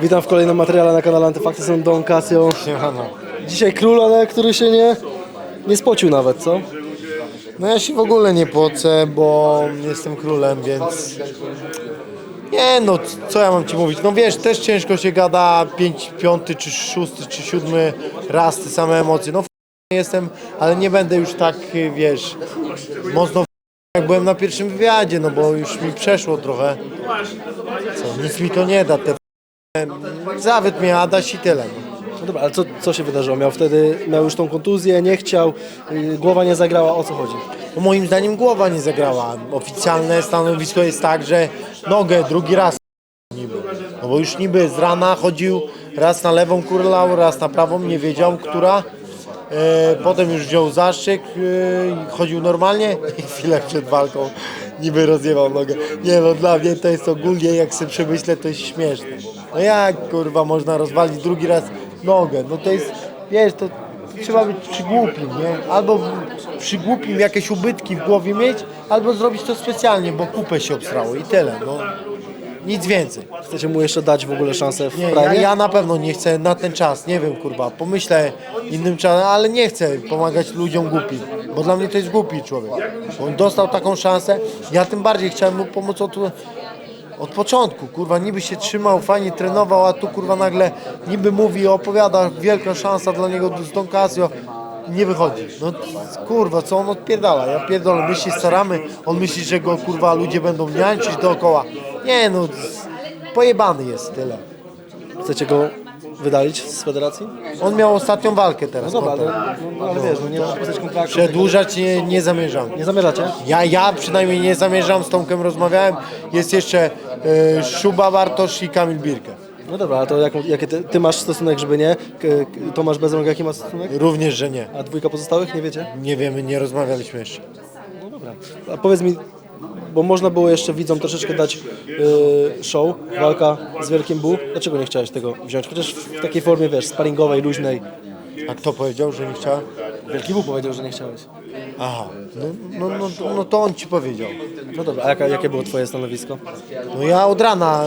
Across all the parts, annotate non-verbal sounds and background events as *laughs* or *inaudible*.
Witam w kolejnym materiale na kanale Antyfakty, są Don Casio. Siemano. Dzisiaj król, ale który się nie, nie spocił nawet, co? No ja się w ogóle nie płocę, bo jestem królem, więc... Nie no, co ja mam ci mówić? No wiesz, też ciężko się gada pięć, piąty, czy szósty, czy siódmy raz te same emocje. No f- jestem, ale nie będę już tak, wiesz, mocno f- jak byłem na pierwszym wywiadzie, no bo już mi przeszło trochę. Co, nic mi to nie da, te zawiódł mnie Adaś i tyle. No. No dobra, ale co, co się wydarzyło? Miał wtedy, miał już tą kontuzję, nie chciał, yy, głowa nie zagrała, o co chodzi? No moim zdaniem głowa nie zagrała. Oficjalne stanowisko jest tak, że nogę drugi raz niby. No bo już niby z rana chodził raz na lewą kurlał, raz na prawą, nie wiedział, która. E, potem już wziął zastrzyk, e, chodził normalnie i chwilę przed walką niby rozjebał nogę. Nie no, dla mnie to jest ogólnie, jak sobie przemyślę, to jest śmieszne. No jak kurwa można rozwalić drugi raz nogę? No to jest, wiesz, to trzeba być przygłupim, nie? Albo przygłupim jakieś ubytki w głowie mieć, albo zrobić to specjalnie, bo kupę się obstrało i tyle, no. Nic więcej. Chcecie mu jeszcze dać w ogóle szansę w Nie, ja, ja na pewno nie chcę na ten czas, nie wiem kurwa, pomyślę innym czasem, ale nie chcę pomagać ludziom głupim, bo dla mnie to jest głupi człowiek. On dostał taką szansę, ja tym bardziej chciałem mu pomóc od, od początku, kurwa, niby się trzymał, fajnie trenował, a tu kurwa nagle niby mówi, opowiada, wielka szansa dla niego z Don Casio, nie wychodzi. No kurwa, co on odpierdala? Ja pierdolę, my się staramy, on myśli, że go kurwa ludzie będą niańczyć dookoła. Nie no, pojebany jest tyle. Chcecie go wydalić z federacji? On miał ostatnią walkę teraz. No dobra, potem. ale, no, ale wiesz, no nie masz kontraktu. Przedłużać nie, nie zamierzam. Nie zamierzacie? Ja, ja przynajmniej nie zamierzam, z Tomkiem rozmawiałem. Jest jeszcze e, Szuba Bartosz i Kamil Birkę. No dobra, a to jaką, jakie ty, ty masz stosunek, żeby nie? K- K- Tomasz Bezrąk jaki ma stosunek? Również, że nie. A dwójka pozostałych nie wiecie? Nie wiemy, nie rozmawialiśmy jeszcze. No dobra. A powiedz mi, bo można było jeszcze widzom troszeczkę dać yy, show, walka z Wielkim Bu. Dlaczego nie chciałeś tego wziąć? Chociaż w takiej formie, wiesz, sparingowej, luźnej. A kto powiedział, że nie chciał? Wielki Bu powiedział, że nie chciałeś. Aha, no, no, no, to- no to on ci powiedział. No dobra, a jaka, jakie było twoje stanowisko? No ja od rana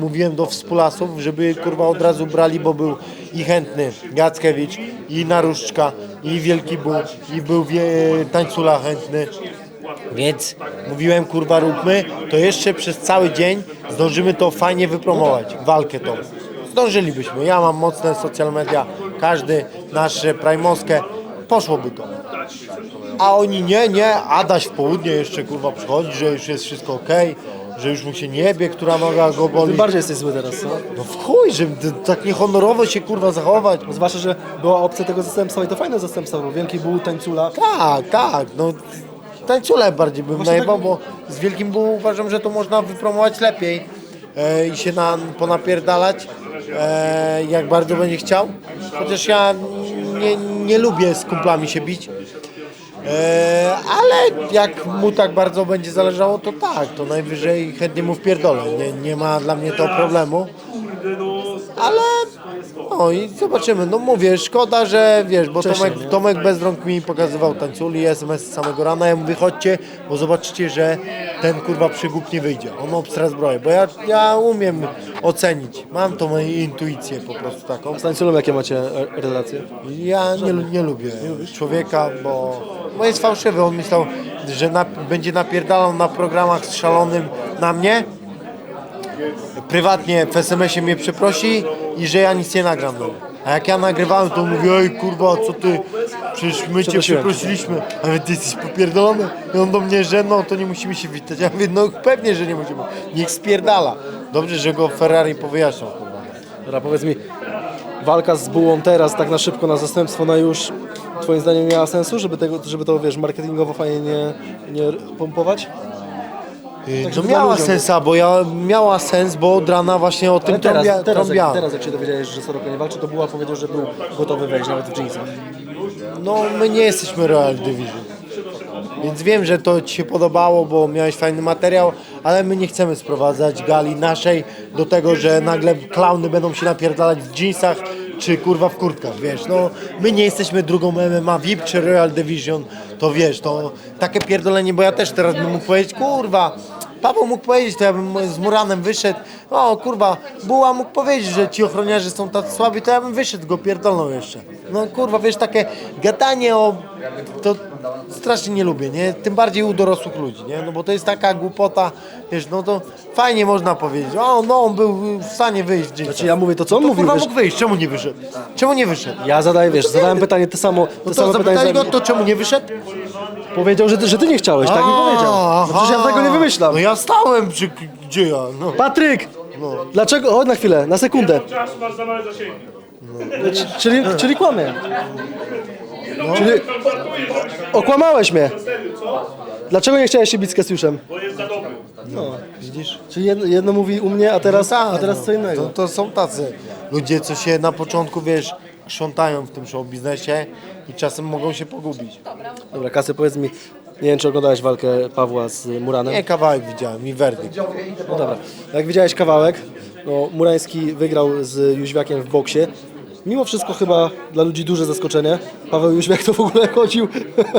mówiłem do współlasów, żeby kurwa od razu brali, bo był i chętny Jackiewicz, i Naruszczka, i Wielki Bóg, i był wie, Tańcula chętny. Więc mówiłem kurwa róbmy, to jeszcze przez cały dzień zdążymy to fajnie wypromować, walkę tą. Zdążylibyśmy. Ja mam mocne social media, każdy nasz Primoskę, poszłoby to. A oni nie, nie, Adaś w południe jeszcze kurwa przychodzi, że już jest wszystko ok, że już mu się nie bie, która noga go Ty boli. bardziej jesteś zły teraz, co? No w chuj, żeby t- tak niehonorowo się kurwa zachować. Zwłaszcza, że była opcja tego zastępstwa i to fajne zastępstwo, bo Wielki Bu, Tańcula. Tak, tak, no tańcule bardziej bym Właśnie najebał, tak- bo z Wielkim Bull uważam, że to można wypromować lepiej e, i się na, ponapierdalać, e, jak bardzo będzie chciał. Chociaż ja nie, nie lubię z kumplami się bić. E, ale jak mu tak bardzo będzie zależało, to tak, to najwyżej chętnie mu wpierdolę. Nie, nie ma dla mnie to problemu. Ale no i zobaczymy. No mówię, szkoda, że wiesz, bo Wcześniej, Tomek, nie? Tomek Bezrąk mi pokazywał tańculi, SMS z samego rana. Ja mówię, chodźcie, bo zobaczycie, że ten kurwa przygłup nie wyjdzie. On obstra zbroję, bo ja, ja umiem ocenić. Mam tą moją intuicję po prostu taką. Z Tańculą jakie macie e, relacje? Ja nie, lu- nie lubię człowieka, bo, bo jest fałszywy. On myślał, że na, będzie napierdalał na programach z szalonym na mnie. Prywatnie w SMS-ie mnie przeprosi i że ja nic nie nagram. No. A jak ja nagrywałem, to on mówi, ej kurwa, co ty, przecież my cię Przeprosiłem. przeprosiliśmy, ale ty jesteś popierdolony. I on do mnie, że no, to nie musimy się witać. Ja mówię, no pewnie, że nie musimy. Niech spierdala. Dobrze, że go Ferrari powyjaśniał, kurwa. Dobra, powiedz mi, walka z Bułą teraz, tak na szybko, na zastępstwo, na już, twoim zdaniem miała sensu, żeby, tego, żeby to, wiesz, marketingowo fajnie nie, nie pompować? No miała dla ludzi- sens, bo ja miała sens, bo od rana właśnie o tym Ale teraz, trąbia, teraz, jak, teraz jak się dowiedziałeś, że Soroka nie walczy, to Buła powiedział, że był gotowy wejść nawet w jeansach. No my nie jesteśmy Royal Division. Więc wiem, że to Ci się podobało, bo miałeś fajny materiał, ale my nie chcemy sprowadzać gali naszej do tego, że nagle klauny będą się napierdalać w jeansach czy kurwa w kurtkach, wiesz, no my nie jesteśmy drugą MMA VIP czy Royal Division, to wiesz, to takie pierdolenie, bo ja też teraz bym mógł powiedzieć, kurwa, Paweł mógł powiedzieć, to ja bym z Muranem wyszedł. O kurwa, Buła mógł powiedzieć, że ci ochroniarze są tacy słabi, to ja bym wyszedł, go pierdolną jeszcze. No kurwa, wiesz, takie gadanie o... To strasznie nie lubię, nie? Tym bardziej u dorosłych ludzi, nie? No bo to jest taka głupota, wiesz, no to fajnie można powiedzieć. O, no on był w stanie wyjść gdzieś. Znaczy ja mówię to, co on to mówił. kurwa Wiesz, mógł wyjść, czemu nie wyszedł? Czemu nie wyszedł? ja zadaję, wiesz, zadałem pytanie te samo, te No samo to pytanie. zapytali za- go, to czemu nie wyszedł? Powiedział, że ty, że ty nie chciałeś, tak mi powiedział. No przecież ja tego nie wymyślam. No ja stałem przy... Gdzie ja? No. Patryk! Dlaczego? Chodź na chwilę, na sekundę. Czas masz za małe zasięgi. C- Czyli, czyli kłamie. Czyli okłamałeś mnie. Dlaczego nie chciałeś się bić z Kasiuszem? Bo jest za dobry. Widzisz? Czyli jedno, jedno mówi u mnie, a teraz, Tak, a teraz co innego. To, to są tacy ludzie, co się na początku, wiesz, krzątają w tym show biznesie i czasem mogą się pogubić. Dobra, Kasy, powiedz mi, nie wiem, czy oglądałeś walkę Pawła z Muranem? Nie, kawałek widziałem i werdykt. No dobra. Jak widziałeś kawałek, no, Murański wygrał z Jóźwiakiem w boksie. Mimo wszystko chyba dla ludzi duże zaskoczenie. Paweł Jóźwiak to w ogóle chodził,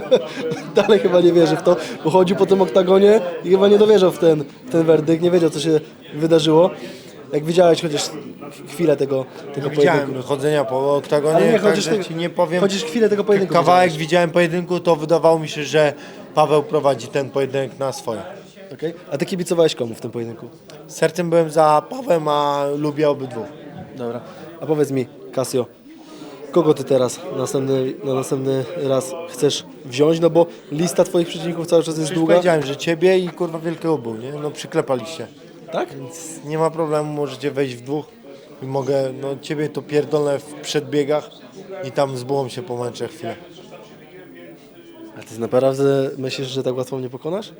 *laughs* dalej chyba nie wierzy w to, bo chodził po tym oktagonie i chyba nie dowierzał w ten, w ten werdykt, nie wiedział co się wydarzyło. Jak widziałeś chociaż chwilę tego, tego pojedynku. Chodzenia po oktagonie, nie także chodzisz, ty, ci nie powiem. chodzisz chwilę tego pojedynku. Kawałek widziałeś. widziałem pojedynku, to wydawało mi się, że Paweł prowadzi ten pojedynek na swoje. Okej. A ty kibicowałeś komu w tym pojedynku? Sercem byłem za Pawłem, a lubię obydwu. Dobra. A powiedz mi, Casio, kogo ty teraz następny, na następny raz chcesz wziąć? No bo lista twoich przeciwników cały czas jest Przecież długa. powiedziałem, że ciebie i kurwa wielkiego był, nie? No przyklepaliście. Tak? Nie ma problemu, możecie wejść w dwóch i mogę, no ciebie to pierdolę w przedbiegach i tam z bułą się pomęczę chwilę. A ty naprawdę myślisz, że tak łatwo mnie pokonasz?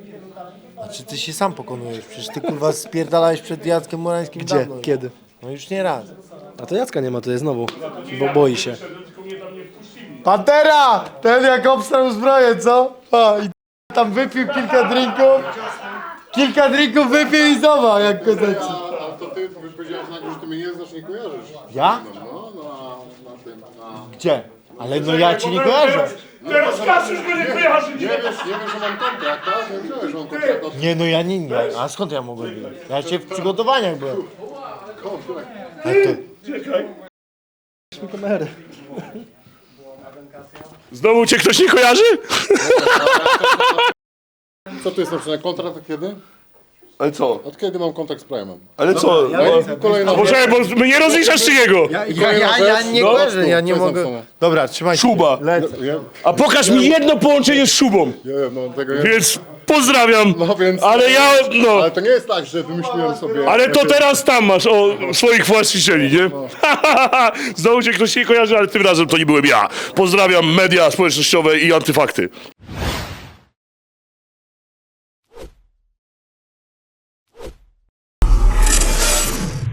Znaczy ty się sam pokonujesz, przecież ty kurwa spierdalałeś przed Jackiem Morańskim Gdzie? dawno. Kiedy? No już nie raz. A to Jacka nie ma, to jest znowu, bo boi się. Pantera! Ten jak obstrał zbroję, co? A, i tam wypił kilka drinków. Kilka drinków wypił i zobacz jak kozaci. A to ty powiedziałeś nagle, że ty mnie nie znasz, nie kojarzysz. Ja? No, no, na, na tym, na... Gdzie? Ale no ja ci nie kojarzę. Teraz Kasiusz go nie kojarzy, Nie nie? wiesz, nie wiesz, że mam kontrakt, tak? Nie wiedziałeś, że mam kontrakt od Nie no ja nie, nie. A skąd ja mogłem wiedzieć? Ja się w przygotowaniach byłem. kontrakt. A ty? Czekaj. Kamery. Znowu cię ktoś nie kojarzy? Co tu jest napisane? Kontrakt kiedy? Ale co? Od kiedy mam kontrakt z Prime'em? Ale co? No, i kolejna Bo mnie nie rozliczasz czy jego? Ja, ja, ja nie No. kojarzę, ja nie To jest mogę. napisane. Dobra, trzymaj się. Szuba. Lecę. Ja, A pokaż mi jedno połączenie z szubą. ja, no, tego nie... Więc pozdrawiam. No więc... Ale ja, no. Ale to nie jest tak, że wymyśliłem sobie... Ale to teraz tam masz o swoich właścicieli, nie? *laughs* Znowu cię ktoś nie kojarzy, ale tym razem to nie byłem ja. Pozdrawiam media społecznościowe i antyfakty.